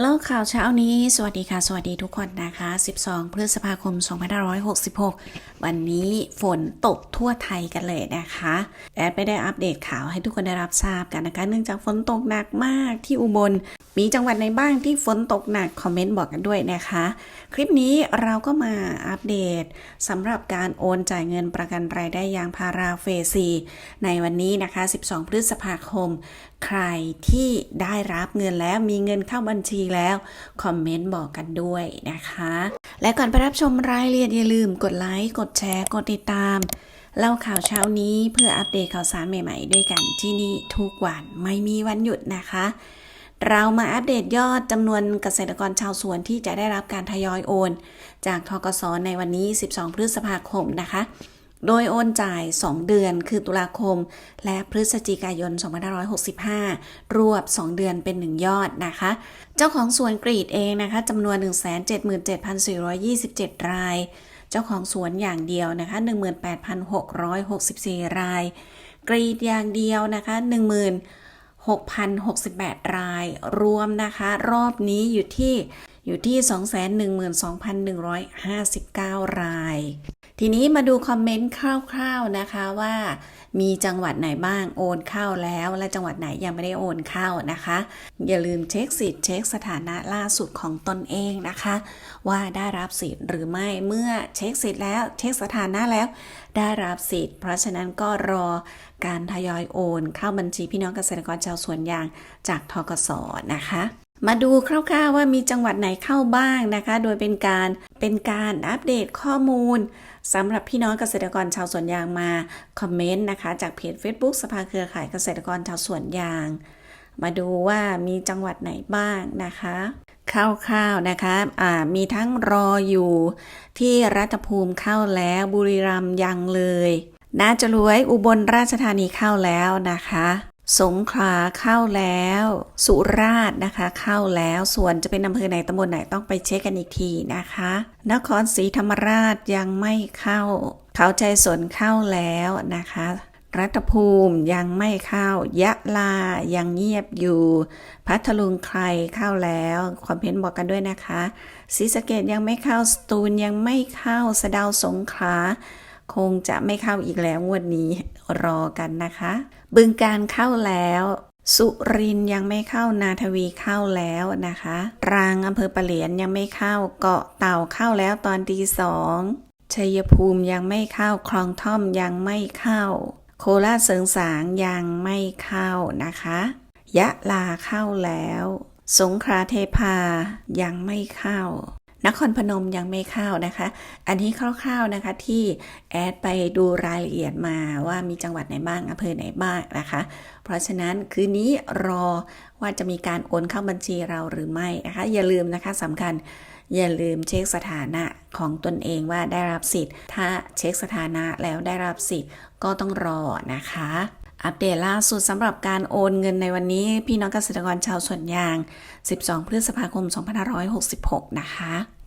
เล่าข่าวเช้านี้ สวัสดีค่ะ สวัสดีทุกคนนะคะ 12 พฤษภาคม 2566 วันนี้ฝนตกทั่วไทยกันเลยนะคะแอดไม่ได้อัปเดตข่าวให้ทุกคนได้รับทราบกันนะคะ เนื่องจากฝนตกหนักมากที่อุบล มีจังหวัดไหนบ้างที่ฝนตกหนัก คอมเมนต์บอกกันด้วยนะคะ คลิปนี้เราก็มาอัปเดตสำหรับการโอนจ่ายเงินประกันรายได้ยางพาราเฟซีในวันนี้นะคะ 12 พฤษภาคม ใครที่ได้รับเงินแล้วมีเงินเข้าบัญชีแล้ว คอมเมนต์บอกกันด้วยนะคะ และก่อนไปรับชมรายละเอียดอย่าลืมกดไลค์ กดแชร์ กดติดตาม เล่าข่าวเช้านี้เพื่ออัปเดตข่าวสารใหม่ๆ ด้วยกันที่นี่ทุกวันไม่มีวันหยุดนะคะ เรามาอัปเดตยอดจำนวนเกษตรกรชาวสวนที่จะได้รับการทยอยโอน จากทกสในวันนี้ 12 พฤษภาคมนะคะ โดยโอนจ่าย 2 เดือนคือตุลาคม และพฤศจิกายน 2565 รวบ 2 เดือนเป็น 1 ยอดนะคะ เจ้าของสวนกรีดเองนะคะจำนวน 177,427 ราย เจ้าของสวนอย่างเดียวนะคะ 18,664 ราย กรีดอย่างเดียวนะคะ 16,068 ราย รวมนะคะ รอบนี้อยู่ที่อยู่ที่ 212,159 ราย ทีนี้มาดูคอมเมนต์คร่าวๆนะคะว่ามีจังหวัดไหนบ้างโอนเข้าแล้ว และจังหวัดไหนยังไม่ได้โอนเข้านะคะ อย่าลืมเช็คสิทธิ์เช็คสถานะล่าสุดของตนเองนะคะ ว่าได้รับสิทธิ์หรือไม่เมื่อเช็คสิทธิ์แล้วเช็คสถานะแล้ว ได้รับสิทธิ์ เพราะฉะนั้นก็รอการทยอยโอน เข้าบัญชีพี่น้องเกษตรกรชาวสวนยางจากทกสนะคะ มาดูคร่าวๆว่ามีจังหวัดไหนเข้าบ้างนะคะ โดยเป็นการเป็นการอัปเดตข้อมูลสำหรับพี่น้องเกษตรกรชาวสวนยางมาคอมเมนต์นะคะ จากเพจ Facebook สภาเครือข่ายเกษตรกรชาวสวนยาง มาดูว่ามีจังหวัดไหนบ้างนะคะคร่าวๆนะคะอ่ามีทั้งรออยู่ที่รัฐภูมิเข้าแล้วบุรีรัมย์ยังเลยน่าจะรวยอุบลราชธานีเข้าแล้วนะคะ สงขลาเข้าแล้ว สุราษฎร์นะคะ เข้าแล้วส่วนจะเป็นอำเภอไหนตำบลไหนต้องไปเช็คกันอีกทีนะคะ นครศรีธรรมราชยังไม่เข้า เขาใจสนเข้าแล้วนะคะ รัฐภูมิยังไม่เข้า ยะลายังเงียบอยู่ พัทลุงใครเข้าแล้วคอมเพนบอกกันด้วยนะคะศรีสะเกดยังไม่เข้าสตูลยังไม่เข้าสะดาวสงขลา คงจะไม่เข้าอีกแล้วงวดนี้รอกันนะคะ บึงการเข้าแล้ว สุรินยังไม่เข้านาทวีเข้าแล้วนะคะรางอำเภอปะเหลียนยังไม่เข้าเกาะเต่าเข้าแล้วตอนตีสองชัยภูมิยังไม่เข้าคลองท่อมยังไม่เข้า โคราชเสริงสางยังไม่เข้านะคะ ยะลาเข้าแล้ว สงขลาเทพายังไม่เข้า นครพนมยังไม่เข้านะคะ อันนี้คร่าวๆนะคะที่แอดไปดูรายละเอียดมาว่ามีจังหวัดไหนบ้างอำเภอไหนบ้างนะคะ เพราะฉะนั้นคืนนี้รอว่าจะมีการโอนเข้าบัญชีเราหรือไม่นะคะ อย่าลืมนะคะสำคัญอย่าลืมเช็คสถานะของตนเองว่าได้รับสิทธิ์ ถ้าเช็คสถานะแล้วได้รับสิทธิ์ก็ต้องรอนะคะ อัปเดตล่าสุดสำหรับการโอนเงินในวันนี้ พี่น้องเกษตรกรชาวสวนยาง 12 พฤษภาคม 2566 นะคะ